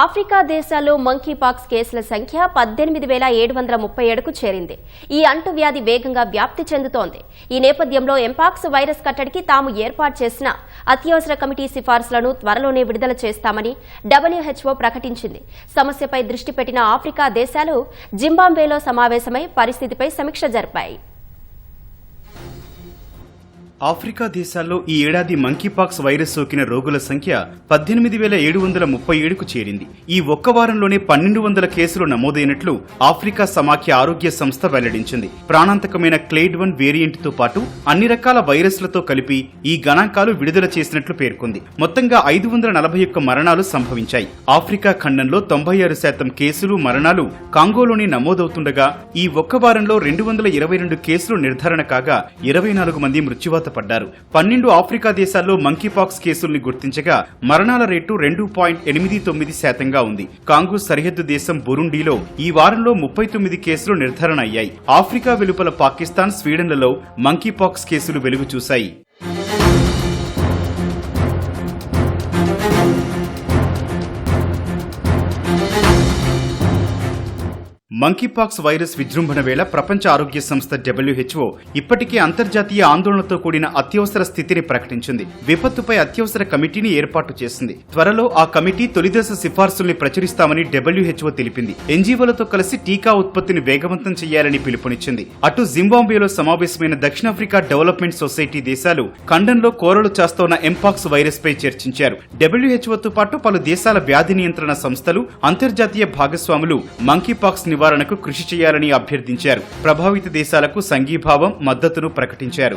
Africa దేశాల్లో monkey pox కేసుల సంఖ్య పద్దెనిమిది వేల ఏడు వందల ముప్పై ఏడుకు చేరింది. ఈ అంటువ్యాధి వేగంగా వ్యాప్తి చెందుతోంది. ఈ నేపథ్యంలో ఎంపాక్స్ వైరస్ కట్టడికి తాము ఏర్పాటు చేసిన అత్యవసర కమిటీ సిఫార్సులను త్వరలోనే విడుదల చేస్తామని డబ్ల్యూహెచ్ఓ ప్రకటించింది. సమస్యపై దృష్టి పెట్టిన ఆఫ్రికా దేశాలు జింబాబ్వేలో సమావేశమై పరిస్థితిపై సమీక్ష జరిపాయి. ఆఫ్రికా దేశాల్లో ఈ ఏడాది మంకీపాక్స్ వైరస్ సోకిన రోగుల సంఖ్య పద్దెనిమిది వేల ఏడు వందల ముప్పై ఏడుకు చేరింది. ఈ ఒక్క వారంలోనే పన్నెండు వందల కేసులు నమోదైనట్లు ఆఫ్రికా సమాఖ్య ఆరోగ్య సంస్థ వెల్లడించింది. ప్రాణాంతకమైన క్లేడ్ వన్ వేరియంట్తో పాటు అన్ని రకాల వైరస్లతో కలిపి ఈ గణాంకాలు విడుదల చేసినట్లు పేర్కొంది. మొత్తంగా ఐదు వందల నలభై ఒక్క మరణాలు సంభవించాయి. ఆఫ్రికా ఖండంలో తొంభై ఆరు శాతం కేసులు మరణాలు కాంగోలోనే నమోదవుతుండగా ఈ ఒక్క వారంలో రెండు వందల ఇరవై రెండు కేసులు నిర్ధారణ కాగా ఇరవై నాలుగు మంది మృత్యువాత పడ్డారు పన్నెండు ఆఫ్రికా దేశాల్లో మంకీపాక్స్ కేసుల్ని గుర్తించగా మరణాల రేటు రెండు పాయింట్ ఎనిమిది తొమ్మిది శాతంగా ఉంది. కాంగో సరిహద్దు దేశం బురుండీలో ఈ వారంలో ముప్పై తొమ్మిది కేసులు నిర్ధారణ అయ్యాయి. ఆఫ్రికా వెలుపల పాకిస్తాన్ స్వీడన్లలో మంకీపాక్స్ కేసులు వెలుగు చూశాయి. మంకీపాక్స్ వైరస్ విజృంభణ వేళ ప్రపంచ ఆరోగ్య సంస్థ డబ్ల్యూహెచ్ఓ ఇప్పటికే అంతర్జాతీయ ఆందోళనతో కూడిన అత్యవసర స్థితిని ప్రకటించింది. విపత్తుపై అత్యవసర కమిటీని ఏర్పాటు చేసింది. త్వరలో ఆ కమిటీ తొలిదశ సిఫార్సుల్ని ప్రచురిస్తామని డబ్ల్యూహెచ్ఓ తెలిపింది. ఎన్జీఓలతో కలిసి టీకా ఉత్పత్తిని వేగవంతం చేయాలని పిలుపునిచ్చింది. అటు జింబాబ్వేలో సమావేశమైన దక్షిణాఫ్రికా డెవలప్మెంట్ సొసైటీ దేశాలు ఖండంలో కోరలు చేస్తోన్న ఎంపాక్స్ వైరస్ పై చర్చించారు. డబ్ల్యూహెచ్ఓతో పాటు పలు దేశాల వ్యాధి నియంత్రణ సంస్థలు అంతర్జాతీయ భాగస్వాములు మంకీపాక్స్ నివారణకు కృషి చేయాలని అభ్యర్థించారు. ప్రభావిత దేశాలకు సంఘీభావం మద్దతును ప్రకటించారు.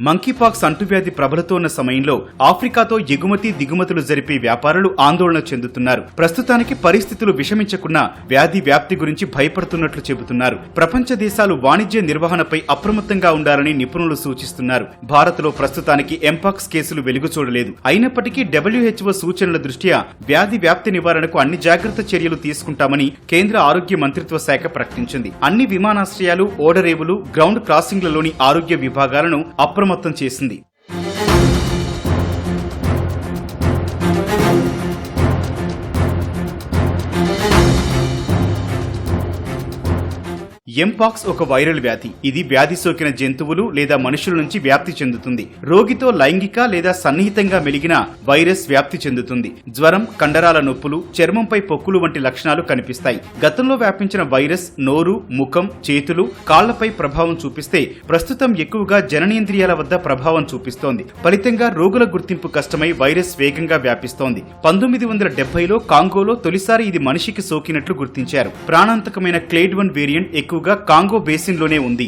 మంకీపాక్స్ అంటువ్యాధి ప్రబలుతోన్న సమయంలో ఆఫ్రికాతో ఎగుమతి దిగుమతులు జరిపే వ్యాపారులు ఆందోళన చెందుతున్నారు. ప్రస్తుతానికి పరిస్థితులు విషమించకున్నా వ్యాధి వ్యాప్తి గురించి భయపడుతున్నట్లు చెబుతున్నారు. ప్రపంచ దేశాలు వాణిజ్య నిర్వహణపై అప్రమత్తంగా ఉండాలని నిపుణులు సూచిస్తున్నారు. భారత్లో ప్రస్తుతానికి ఎంపాక్స్ కేసులు వెలుగు చూడలేదు అయినప్పటికీ డబ్ల్యూహెచ్ఓ సూచనల దృష్ట్యా వ్యాధి వ్యాప్తి నివారణకు అన్ని జాగ్రత్త చర్యలు తీసుకుంటామని కేంద్ర ఆరోగ్య మంత్రిత్వ శాఖ ప్రకటించింది. అన్ని విమానాశ్రయాలు ఓడరేవులు గ్రౌండ్ క్రాసింగ్లలోని ఆరోగ్య విభాగాలను అప్రమత్తం అప్రమత్తం చేసింది. ఎంపాక్స్ ఒక వైరల్ వ్యాధి. ఇది వ్యాధి సోకిన జంతువులు లేదా మనుషుల నుంచి వ్యాప్తి చెందుతుంది. రోగితో లైంగిక లేదా సన్నిహితంగా మెలిగిన వైరస్ వ్యాప్తి చెందుతుంది. జ్వరం కండరాల నొప్పులు చర్మంపై పొక్కులు వంటి లక్షణాలు కనిపిస్తాయి. గతంలో వ్యాపించిన వైరస్ నోరు ముఖం చేతులు కాళ్ళపై ప్రభావం చూపిస్తే ప్రస్తుతం ఎక్కువగా జననేంద్రియాల వద్ద ప్రభావం చూపిస్తోంది. ఫలితంగా రోగుల గుర్తింపు కష్టమై వైరస్ వేగంగా వ్యాపిస్తోంది. పంతొమ్మిది వందల డెబ్బైలో కాంగోలో తొలిసారి ఇది మనిషికి సోకినట్లు గుర్తించారు. ప్రాణాంతకమైన క్లేడ్ వన్ వేరియంట్ ఎక్కువ ఎక్కువగా కాంగో బేసిన్లోనే ఉంది.